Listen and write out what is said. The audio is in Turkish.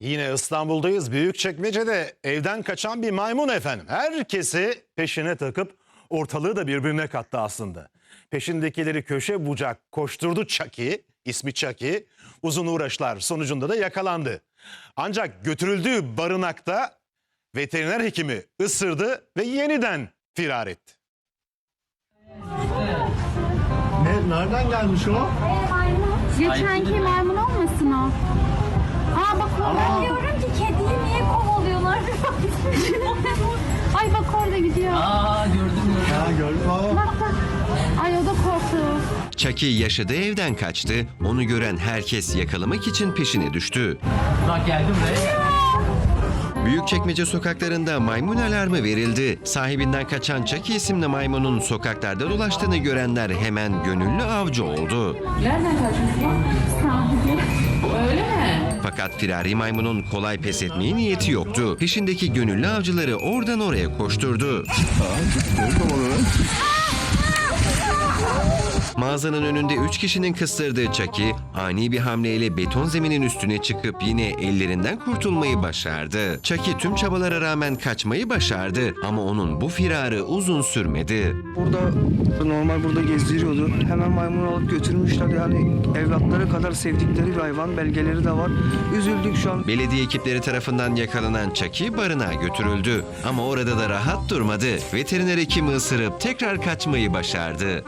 Yine İstanbul'dayız. Büyükçekmece'de evden kaçan bir maymun efendim. Herkesi peşine takıp ortalığı da birbirine kattı aslında. Peşindekileri köşe bucak koşturdu Chucky, ismi Chucky. Uzun uğraşlar sonucunda da yakalandı. Ancak götürüldüğü barınakta veteriner hekimi ısırdı ve yeniden firar etti. Ne, nereden gelmiş o? Geçenki maymun olmasın o? Gidiyor. Aa gördüm gördüm. Ha gördüm. Aa, Bak bak. Ay o da korktu. Chucky yaşadığı evden kaçtı. Onu gören herkes yakalamak için peşine düştü. Bak geldim buraya. Büyükçekmece sokaklarında maymun alarmı verildi. Sahibinden kaçan Chucky isimli maymunun sokaklarda dolaştığını görenler hemen gönüllü avcı oldu. Nereden kaçmışsın? Sahibi. Fakat firari maymunun kolay pes etmeye niyeti yoktu. Peşindeki gönüllü avcıları oradan oraya koşturdu. Mağazanın önünde üç kişinin kıstırdığı Chucky ani bir hamleyle beton zeminin üstüne çıkıp yine ellerinden kurtulmayı başardı. Chucky tüm çabalara rağmen kaçmayı başardı ama onun bu firarı uzun sürmedi. Burada normal burada gezdiriyordu. Hemen maymunu alıp götürmüşler. Yani evlatları kadar sevdikleri bir hayvan. Belgeleri de var. Üzüldük şu an. Belediye ekipleri tarafından yakalanan Chucky barınağa götürüldü. Ama orada da rahat durmadı. Veteriner hekimi ısırıp tekrar kaçmayı başardı.